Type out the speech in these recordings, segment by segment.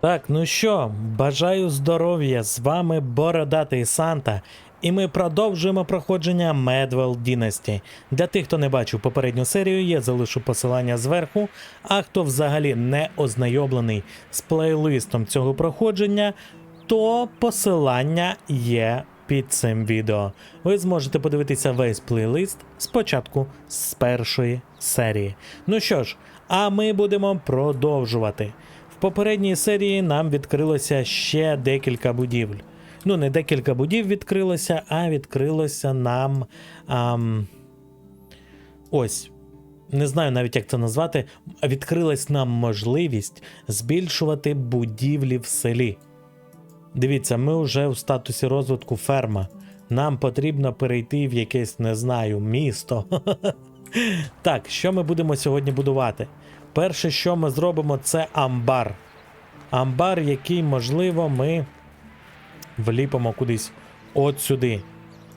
Так, ну що, бажаю здоров'я, з вами Бородатий Санта, і ми продовжуємо проходження Medwell Dynasty. Для тих, хто не бачив попередню серію, я залишу посилання зверху. А хто взагалі не ознайомлений з плейлистом цього проходження, то посилання є під цим відео. Ви зможете подивитися весь плейлист спочатку з першої серії. Ну що ж, а ми будемо продовжувати. Попередній серії нам відкрилося ще декілька будівель. Ну, не декілька будівель відкрилося, а відкрилося нам. Ам... Ось. Не знаю навіть, як це назвати. Відкрилась нам можливість збільшувати будівлі в селі. Дивіться, ми вже у статусі розвитку ферма. Нам потрібно перейти в якесь, не знаю, місто. Так, що ми будемо сьогодні будувати? Перше, що ми зробимо, це амбар. Амбар, який, можливо, ми вліпимо кудись от сюди.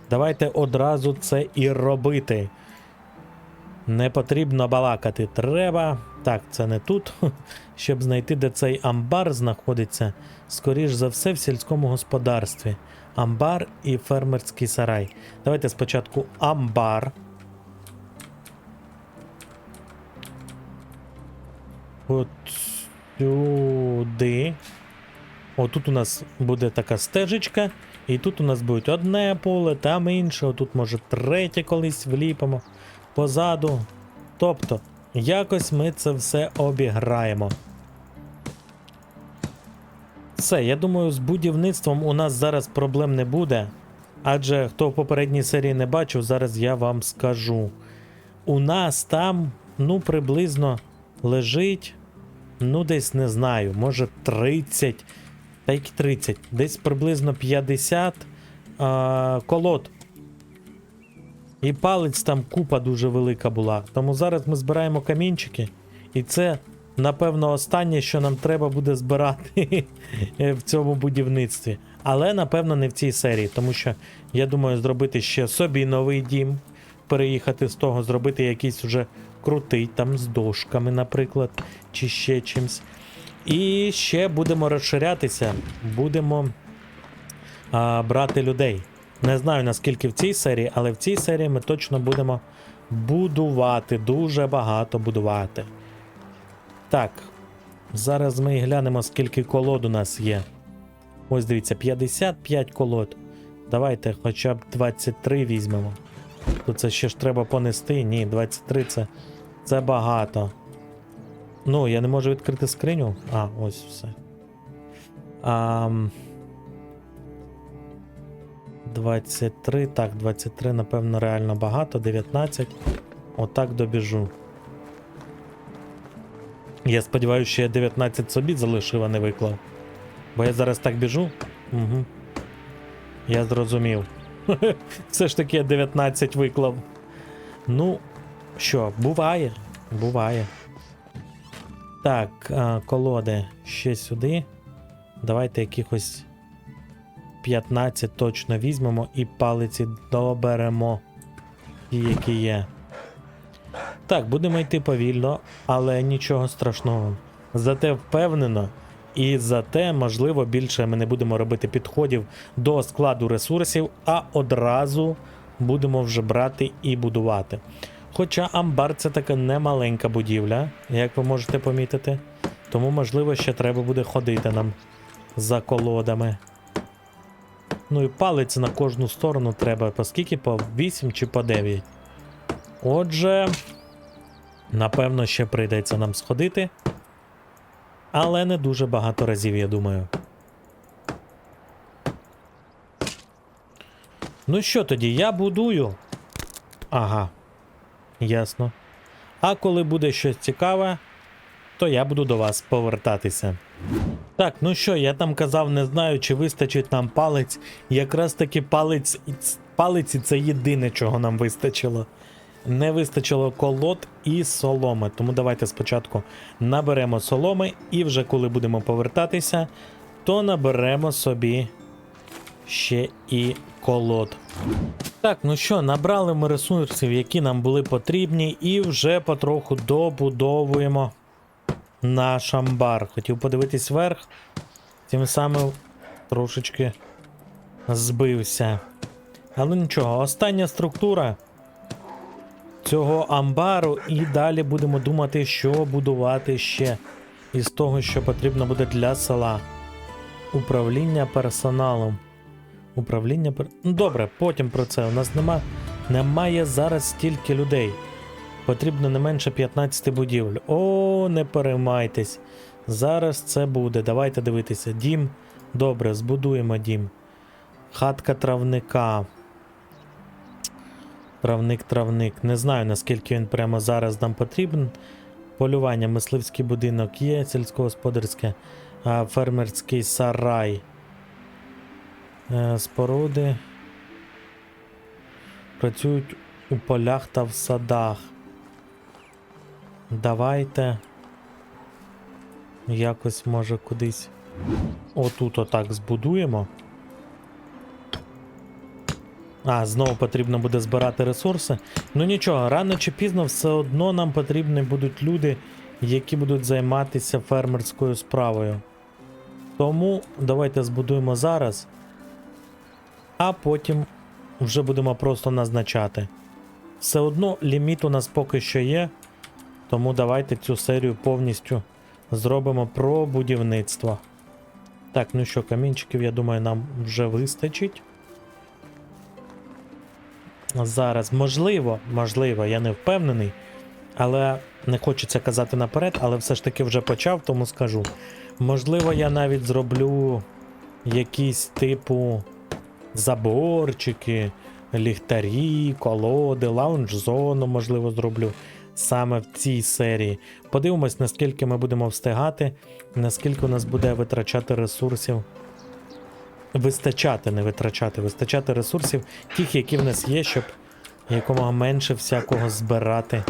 Давайте одразу це і робити. Не потрібно балакати. Треба. Так, це не тут. Щоб знайти, де цей амбар знаходиться, скоріш за все, в сільському господарстві. Амбар і фермерський сарай. Давайте спочатку амбар. От сюди. Отут у нас буде така стежечка, і тут у нас буде одне поле, там інше, отут, може, третє колись вліпимо позаду. Тобто, якось ми це все обіграємо. Все, я думаю, з будівництвом у нас зараз проблем не буде. Адже хто в попередній серії не бачив, зараз я вам скажу. У нас там, ну, приблизно лежить, ну, десь не знаю, може 30, та й 30, десь приблизно 50 а, колод. І палець там купа дуже велика була. Тому зараз ми збираємо камінчики, і це, напевно, останнє, що нам треба буде збирати в цьому будівництві. Але, напевно, не в цій серії, тому що я думаю, зробити ще собі новий дім, переїхати з того, зробити якийсь уже крутий, там з дошками, наприклад, чи ще чимсь. І ще будемо розширятися, будемо а, брати людей. Не знаю наскільки в цій серії, але в цій серії ми точно будемо будувати, дуже багато будувати. Так, зараз ми глянемо, скільки колод у нас є. Ось дивіться, 55 колод. Давайте хоча б 23 візьмемо. То це ще ж треба понести. Ні, 23 це, це багато. Ну, я не можу відкрити скриню. А, ось все. А, 23. Так, 23, напевно, реально багато. 19. Отак добіжу. Я сподіваюся, що я 19 собі залишив, а не виклав. Бо я зараз так біжу. Угу. Я зрозумів. Все ж таки я 19 виклав. Ну, що, буває. Буває. Так, а, колоди ще сюди. Давайте якихось 15 точно візьмемо і палиці доберемо. Ті, які є. Так, будемо йти повільно, але нічого страшного. Зате впевнено, і зате, можливо, більше ми не будемо робити підходів до складу ресурсів, а одразу будемо вже брати і будувати. Хоча амбар це така немаленька будівля, як ви можете помітити. Тому, можливо, ще треба буде ходити нам за колодами. Ну і палець на кожну сторону треба по скільки? По 8 чи по 9. Отже, напевно, ще прийдеться нам сходити. Але не дуже багато разів, я думаю. Ну що тоді, я будую. Ага. Ясно. А коли буде щось цікаве, то я буду до вас повертатися. Так, ну що, я там казав, не знаю, чи вистачить нам палець. Якраз таки палець, палиці це єдине, чого нам вистачило. Не вистачило колод і соломи. Тому давайте спочатку наберемо соломи, і вже коли будемо повертатися, то наберемо собі ще і колод. Так, ну що, набрали ми ресурсів, які нам були потрібні, і вже потроху добудовуємо наш амбар. Хотів подивитись вверх, Тим самим трошечки збився. Але нічого, остання структура цього амбару, і далі будемо думати, що будувати ще із того, що потрібно буде для села. Управління персоналом. Управління. Ну, Добре, потім про це. У нас нема, немає зараз стільки людей. Потрібно не менше 15 будівель. О, не переймайтесь. Зараз це буде. Давайте дивитися. Дім. Добре, збудуємо дім. Хатка травника. Травник, травник. Не знаю, наскільки він прямо зараз нам потрібен. Полювання, мисливський будинок є, сільськогосподарське, фермерський сарай. Е, Споруди. Працюють у полях та в садах. Давайте. Якось може кудись. Отут отак збудуємо. А, знову потрібно буде збирати ресурси. Ну нічого, рано чи пізно все одно нам потрібні будуть люди, які будуть займатися фермерською справою. Тому давайте збудуємо зараз, а потім вже будемо просто назначати. Все одно ліміт у нас поки що є, тому давайте цю серію повністю зробимо про будівництво. Так, ну що, камінчиків, я думаю, нам вже вистачить. Зараз, можливо, можливо, я не впевнений, але не хочеться казати наперед, але все ж таки вже почав, тому скажу. Можливо, я навіть зроблю якісь типу заборчики, ліхтарі, колоди, лаунж-зону, можливо, зроблю саме в цій серії. Подивимось, наскільки ми будемо встигати, наскільки у нас буде витрачати ресурсів. Вистачати, не витрачати, вистачати ресурсів, тих, які в нас є, щоб якомога менше всякого збирати.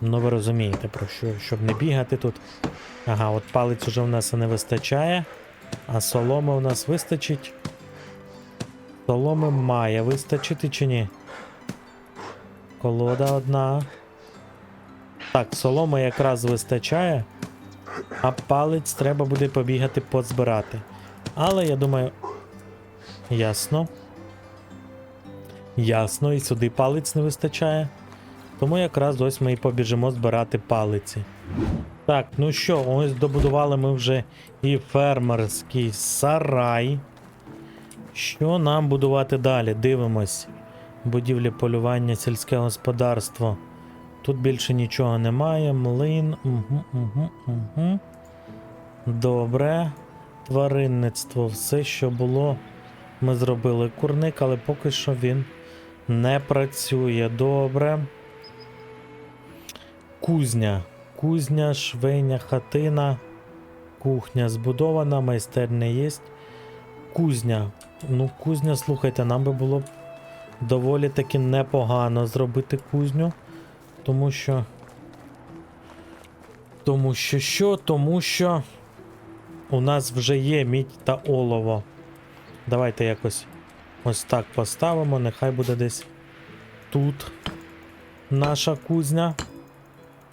Ну, ви розумієте, про що, щоб не бігати тут. Ага, от палець уже в нас не вистачає, а соломи у нас вистачить. Соломи має вистачити чи ні? Колода одна. Так, соломи якраз вистачає, а палець треба буде побігати позбирати. Але я думаю. Ясно. Ясно, і сюди палець не вистачає. Тому якраз ось ми і побіжимо збирати палиці. Так, ну що, ось добудували ми вже і фермерський сарай. Що нам будувати далі? Дивимось. Будівлі полювання, сільське господарство. Тут більше нічого немає. Млин. Угу, угу, угу. Добре. Тваринництво, все, що було, ми зробили курник, але поки що він не працює. Добре. Кузня. Кузня, швейня, хатина, кухня збудована, майстерня є. Кузня. Ну, кузня, слухайте, нам би було б доволі таки непогано зробити кузню. Тому що. Тому що що? Тому що. У нас вже є мідь та олово. Давайте якось ось так поставимо. Нехай буде десь тут наша кузня.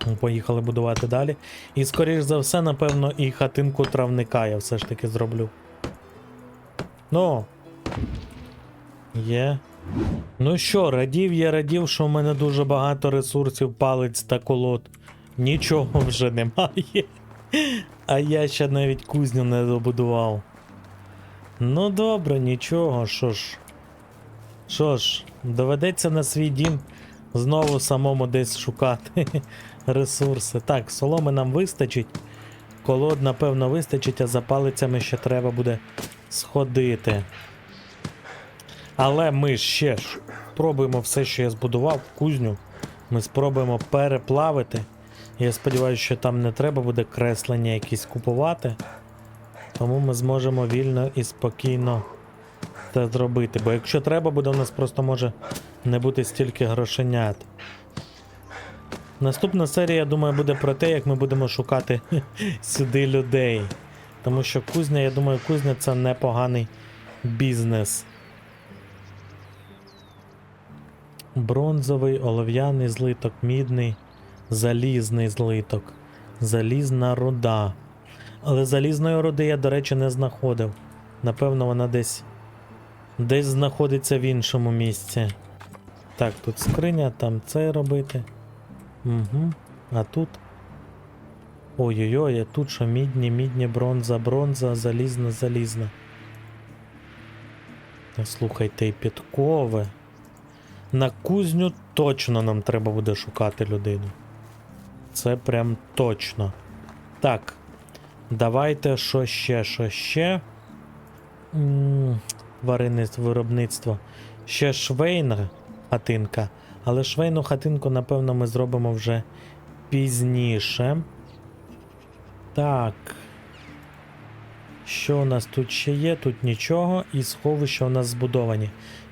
Ну, Поїхали будувати далі. І, скоріш за все, напевно, і хатинку травника я все ж таки зроблю. Ну. Є. Ну що, радів я радів, що в мене дуже багато ресурсів, палець та колод. Нічого вже немає. А я ще навіть кузню не добудував. Ну добре, нічого, що ж. Що ж, доведеться на свій дім знову самому десь шукати ресурси. Так, соломи нам вистачить. Колод, напевно, вистачить, а за палицями ще треба буде сходити. Але ми ще ж пробуємо все, що я збудував, кузню. Ми спробуємо переплавити. Я сподіваюся, що там не треба буде креслення якісь купувати. Тому ми зможемо вільно і спокійно це зробити. Бо якщо треба буде, у нас просто може не бути стільки грошенят. Наступна серія, я думаю, буде про те, як ми будемо шукати сюди людей. Тому що кузня, я думаю, кузня це непоганий бізнес. Бронзовий, олов'яний злиток, мідний, залізний злиток, залізна руда. Але залізної руди я, до речі, не знаходив. Напевно, вона десь. Десь знаходиться в іншому місці. Так, тут скриня, там це робити. Угу. А тут. Ой-ой-ой, а тут що мідні, мідні, бронза, бронза, залізна, залізна. Слухайте, і підкови. На кузню точно нам треба буде шукати людину. Це прям точно. Так. Давайте що ще, що ще. М, виробництво. Ще швейна хатинка. Але швейну хатинку, напевно, ми зробимо вже пізніше. Так. Що у нас тут ще є? Тут нічого, і сховища у нас збудовані.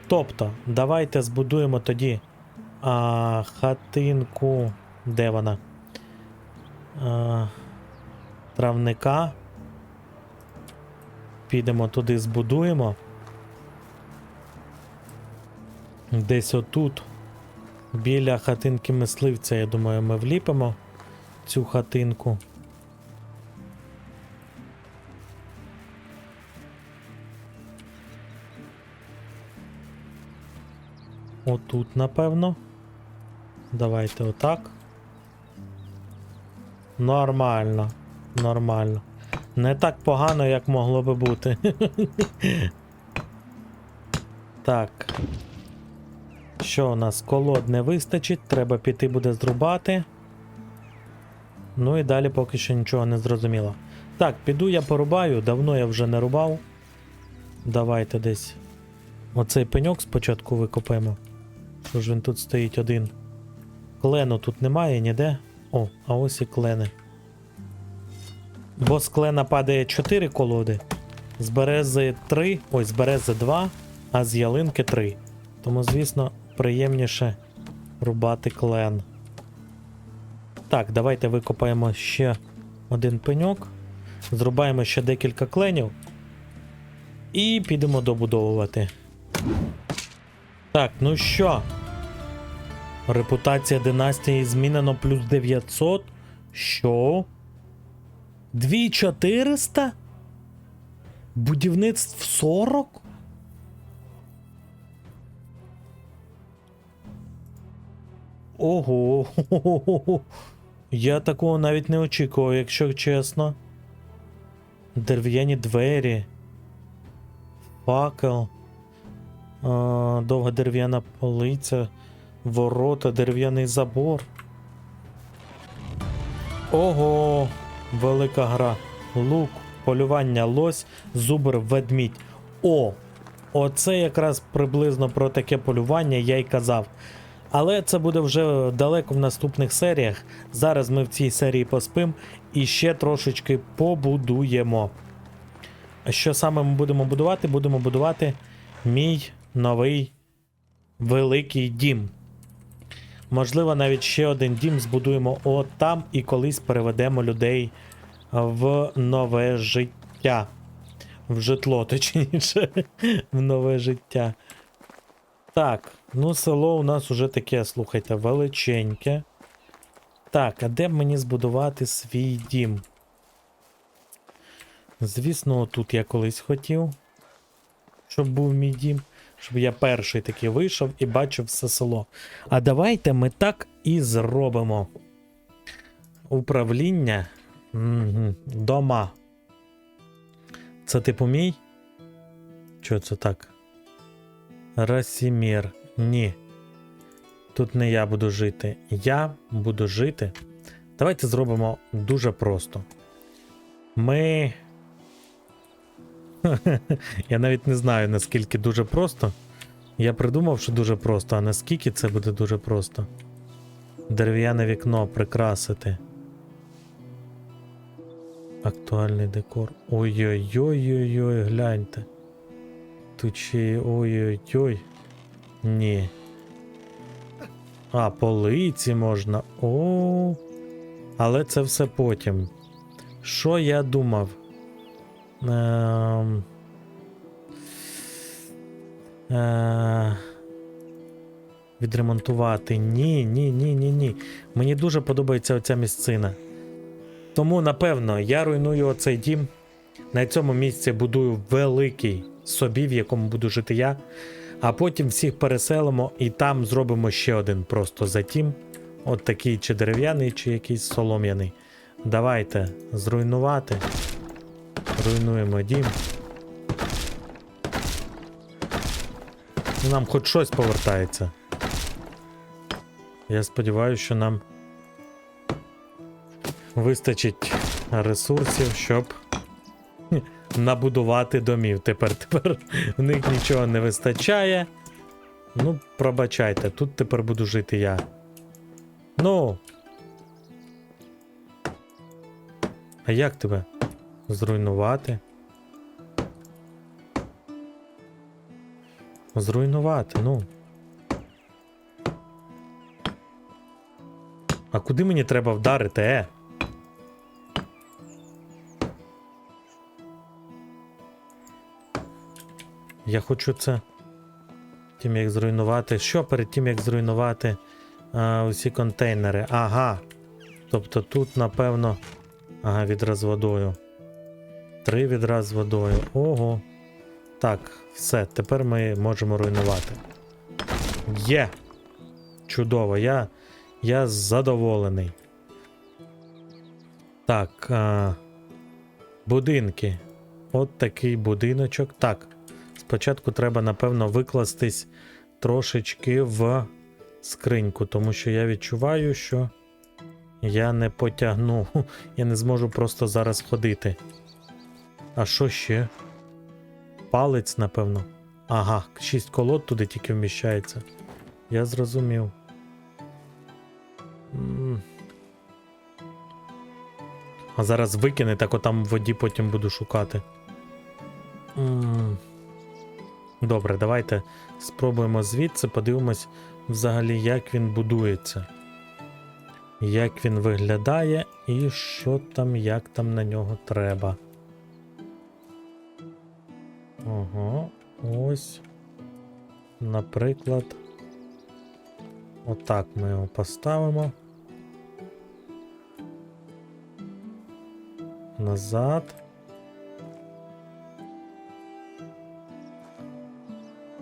Тобто, давайте збудуємо тоді а, хатинку. Де вона? А, травника. Підемо туди, збудуємо. Десь отут, біля хатинки мисливця, я думаю, ми вліпимо цю хатинку. Отут, напевно. Давайте отак. Нормально. Нормально. Не так погано, як могло би бути. так. Що у нас? Колод не вистачить, треба піти буде зрубати. Ну і далі поки що нічого не зрозуміло. Так, піду я порубаю, давно я вже не рубав. Давайте десь. Оцей пеньок спочатку викопаємо. Що ж він тут стоїть один. Клену тут немає ніде. О, а ось і клени. Бо з клена падає 4 колоди, з берези 3, ой, з берези 2, а з ялинки 3. Тому, звісно, приємніше рубати клен. Так, давайте викопаємо ще один пеньок. Зрубаємо ще декілька кленів. І підемо добудовувати. Так, ну що? Репутація династії змінено плюс 900. Що? 2400? Будівництв 40? Ого. Я такого навіть не очікував, якщо чесно. Дерев'яні двері. Факел. Довга дерев'яна полиця. Ворота, дерев'яний забор. Ого, велика гра. Лук, полювання лось, зубр, ведмідь. О! Оце якраз приблизно про таке полювання я й казав. Але це буде вже далеко в наступних серіях. Зараз ми в цій серії поспим і ще трошечки побудуємо. Що саме ми будемо будувати? Будемо будувати мій новий великий дім. Можливо, навіть ще один дім збудуємо от там і колись переведемо людей в нове життя. В житло, точніше, в нове життя. Так, ну село у нас уже таке, слухайте, величеньке. Так, а де б мені збудувати свій дім? Звісно, тут я колись хотів, щоб був мій дім, щоб я перший таки вийшов і бачив все село. А давайте ми так і зробимо. Управління дома. Це типу мій? Що це так? Расімір. Ні. Тут не я буду жити. Я буду жити. Давайте зробимо дуже просто. Ми. Я навіть не знаю, наскільки дуже просто. Я придумав, що дуже просто, а наскільки це буде дуже просто. Дерев'яне вікно прикрасити. Актуальний декор. Ой-ой-ой-ой-ой, гляньте. Тут ще ой-ой-ой. Ні. А, полиці можна. О. Але це все потім. Що я думав? Ем... Е... Відремонтувати. Ні, ні, ні, ні, ні. Мені дуже подобається оця місцина. Тому, напевно, я руйную оцей дім. На цьому місці будую великий собі, в якому буду жити я. А потім всіх переселимо і там зробимо ще один просто затім. От такий чи дерев'яний, чи якийсь солом'яний. Давайте зруйнувати. Руйнуємо дім. Нам хоч щось повертається. Я сподіваюся, що нам вистачить ресурсів, щоб набудувати домів. Тепер тепер в них нічого не вистачає. Ну, пробачайте, тут тепер буду жити я. Ну. А як тебе зруйнувати? Зруйнувати, ну. А куди мені треба вдарити, е? Я хочу це. Тим як зруйнувати. Що перед тим, як зруйнувати а, усі контейнери? Ага. Тобто тут, напевно. Ага, відра водою. Три відра з водою. Ого. Так, все, тепер ми можемо руйнувати. Є! Чудово, я, я задоволений. Так. А, будинки. От такий будиночок. Так. Спочатку треба, напевно, викластись трошечки в скриньку, тому що я відчуваю, що я не потягну. Я не зможу просто зараз ходити. А що ще? Палець, напевно. Ага, шість колод туди тільки вміщається. Я зрозумів. А зараз викине, так отам в воді потім буду шукати. Добре, давайте спробуємо звідси, подивимось взагалі, як він будується. Як він виглядає і що там, як там на нього треба. Ого, ось. Наприклад. Отак ми його поставимо. Назад.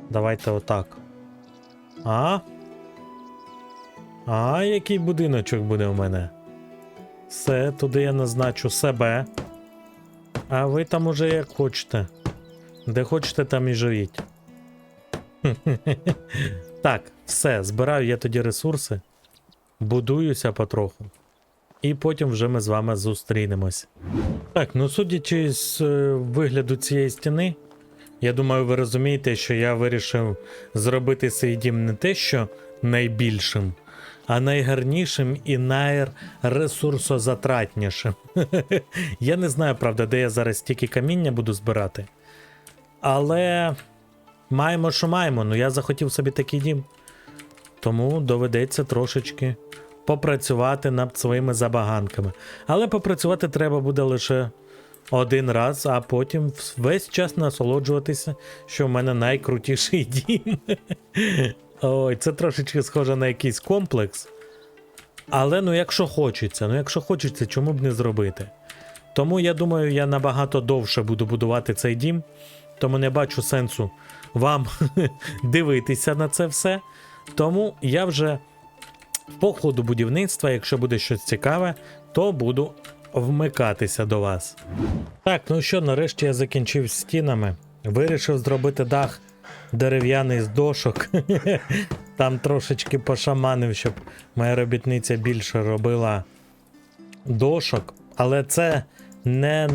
Давайте отак. А? А, який будиночок буде у мене? Все, туди я назначу себе. А ви там уже як хочете. Де хочете, там і живіть. Так, все, збираю я тоді ресурси, будуюся потроху. І потім вже ми з вами зустрінемось. Так, ну судячи з е, вигляду цієї стіни, я думаю, ви розумієте, що я вирішив зробити свій дім не те, що найбільшим, а найгарнішим і найресурсозатратнішим. я не знаю, правда, де я зараз тільки каміння буду збирати. Але маємо, що маємо. Ну я захотів собі такий дім. Тому доведеться трошечки попрацювати над своїми забаганками. Але попрацювати треба буде лише один раз, а потім весь час насолоджуватися, що в мене найкрутіший дім. Ой, це трошечки схоже на якийсь комплекс. Але ну, якщо хочеться, ну якщо хочеться, чому б не зробити? Тому я думаю, я набагато довше буду будувати цей дім, тому не бачу сенсу вам дивитися на це все. Тому я вже по ходу будівництва, якщо буде щось цікаве, то буду вмикатися до вас. Так, ну що, нарешті я закінчив стінами. Вирішив зробити дах дерев'яний з дошок. Там трошечки пошаманив, щоб моя робітниця більше робила дошок. Але це не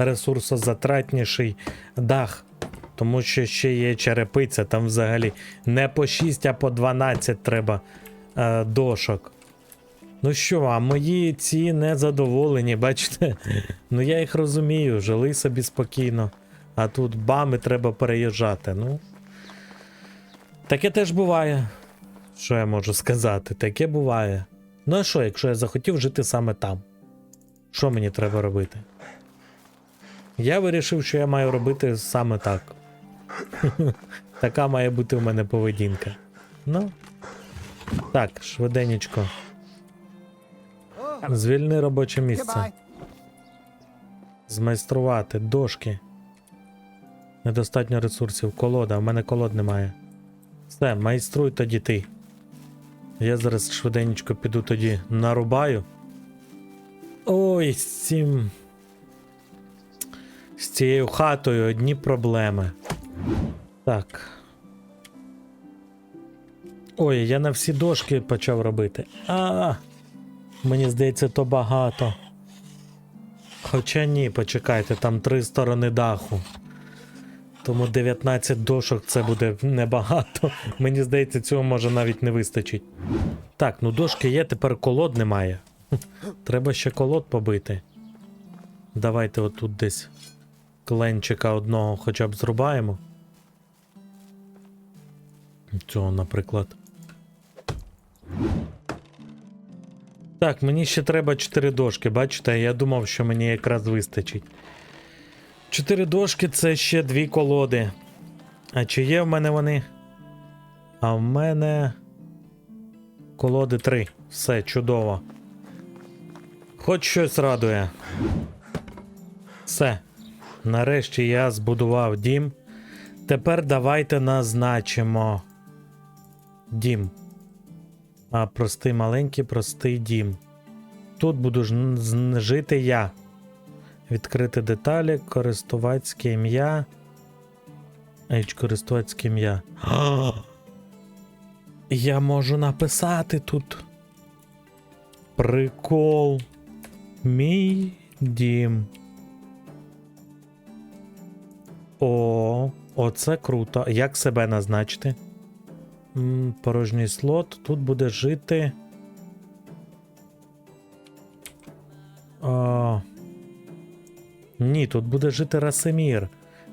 найресурсозатратніший дах. Тому що ще є черепиця, там взагалі не по 6, а по 12 треба е, дошок. Ну що, а мої ці незадоволені, бачите? Ну я їх розумію, жили собі спокійно. А тут бами треба переїжджати. Ну. Таке теж буває. Що я можу сказати? Таке буває. Ну а що, якщо я захотів жити саме там? Що мені треба робити? Я вирішив, що я маю робити саме так. Така має бути у мене поведінка. Ну. Так, швиденечко. Звільни робоче місце. Змайструвати, дошки. Недостатньо ресурсів. Колода, в мене колод немає. Все, майструй тоді ти. Я зараз швиденько піду тоді нарубаю. Ой. З цією хатою одні проблеми. Так. Ой, я на всі дошки почав робити. А, мені здається, то багато. Хоча ні, почекайте, там три сторони даху. Тому 19 дошок це буде небагато. Мені здається, цього може навіть не вистачить. Так, ну дошки є, тепер колод немає. Треба ще колод побити. Давайте отут десь кленчика одного хоча б зрубаємо. Цього, наприклад. Так, мені ще треба 4 дошки, бачите? Я думав, що мені якраз вистачить. 4 дошки це ще дві колоди. А чи є в мене вони? А в мене. Колоди 3. Все, чудово. Хоч щось радує. Все. Нарешті я збудував дім. Тепер давайте назначимо дім. А простий маленький, простий дім. Тут буду жити я. Відкрити деталі, користувацьке ім'я. Ейч, користувацьке ім'я. Я можу написати тут. Прикол. Мій дім. О, оце круто. Як себе назначити? М, Порожній слот. Тут буде жити. А... Ні, тут буде жити Расимір.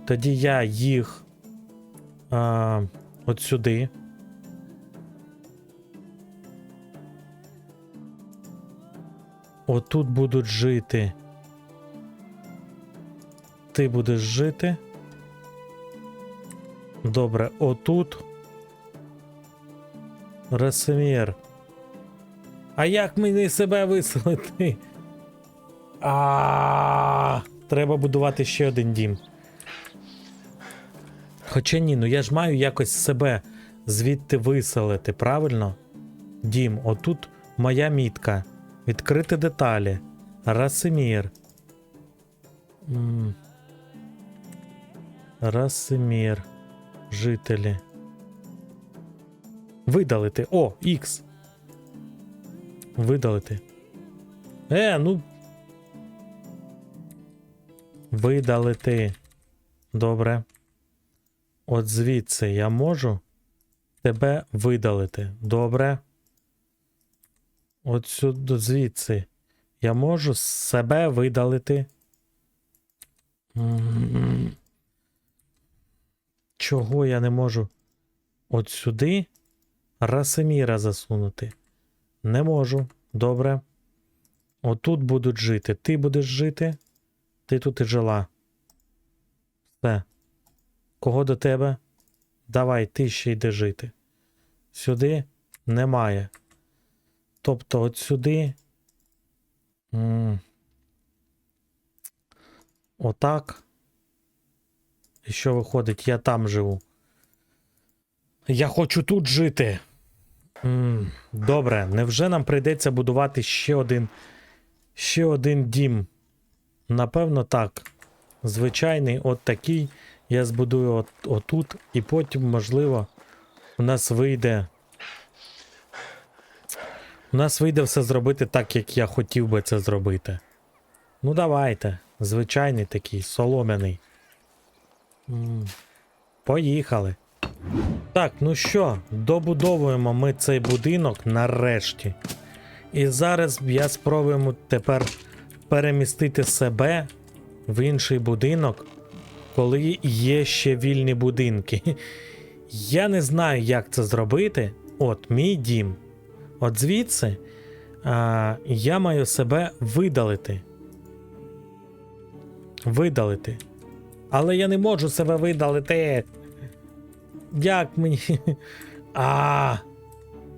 Тоді я їх а, от сюди. Отут будуть жити. Ти будеш жити. Добре, отут. Расимір. А як мені себе виселити? А, треба будувати ще один дім. Хоча ні, ну я ж маю якось себе звідти виселити, правильно? Дім, отут моя мітка. Відкрити деталі. Расимір. Расимір. Жителі. Видалити. О, Х. Видалити. Е, ну. Видалити. Добре. От звідси я можу тебе видалити. Добре. От сюди звідси. Я можу себе видалити. М. Чого я не можу? От сюди Расиміра засунути. Не можу. Добре. Отут будуть жити. Ти будеш жити. Ти тут і жила. Все. Кого до тебе? Давай, ти ще йди жити. Сюди немає. Тобто, от сюди. М. Отак. І що виходить? Я там живу. Я хочу тут жити. Добре, невже нам прийдеться будувати ще один. Ще один дім? Напевно, так. Звичайний, от такий. Я збудую от, отут, і потім, можливо, у нас вийде. У нас вийде все зробити так, як я хотів би це зробити. Ну, давайте. Звичайний такий, солом'яний. Поїхали. Так, ну що, добудовуємо ми цей будинок нарешті. І зараз я спробуємо тепер перемістити себе в інший будинок, коли є ще вільні будинки. Я не знаю, як це зробити. От, мій дім. От звідси а, я маю себе видалити. Видалити. Але я не можу себе видалити. Як мені. А.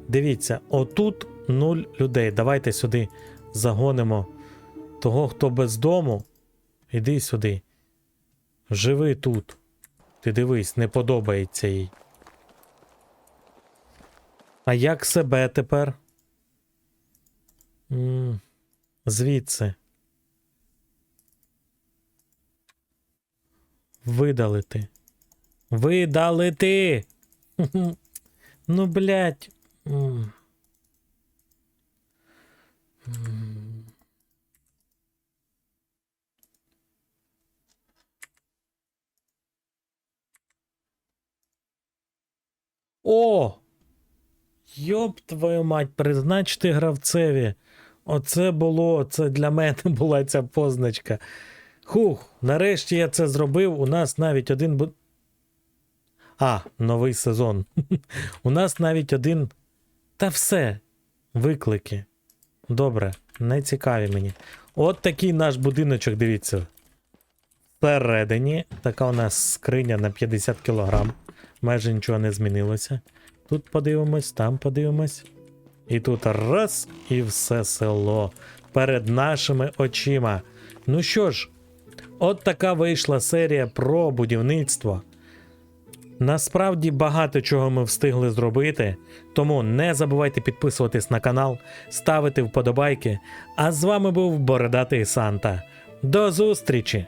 Дивіться, отут нуль людей. Давайте сюди загонимо того, хто без дому. Іди сюди. Живи тут. Ти дивись, не подобається їй. А як себе тепер? м звідси. Видалити. Видалити. Ну. М. О! Йоп твою мать, призначте гравцеві. Оце було, це для мене була ця позначка. Хух, нарешті я це зробив. У нас навіть один. бу- А, новий сезон. У нас навіть один. Та все. Виклики. Добре, не цікаві мені. От такий наш будиночок, дивіться. Всередині така у нас скриня на 50 кг. Майже нічого не змінилося. Тут подивимось, там подивимось. І тут раз, і все село перед нашими очима. Ну що ж, от така вийшла серія про будівництво. Насправді багато чого ми встигли зробити, тому не забувайте підписуватись на канал, ставити вподобайки. А з вами був Бородатий Санта. До зустрічі!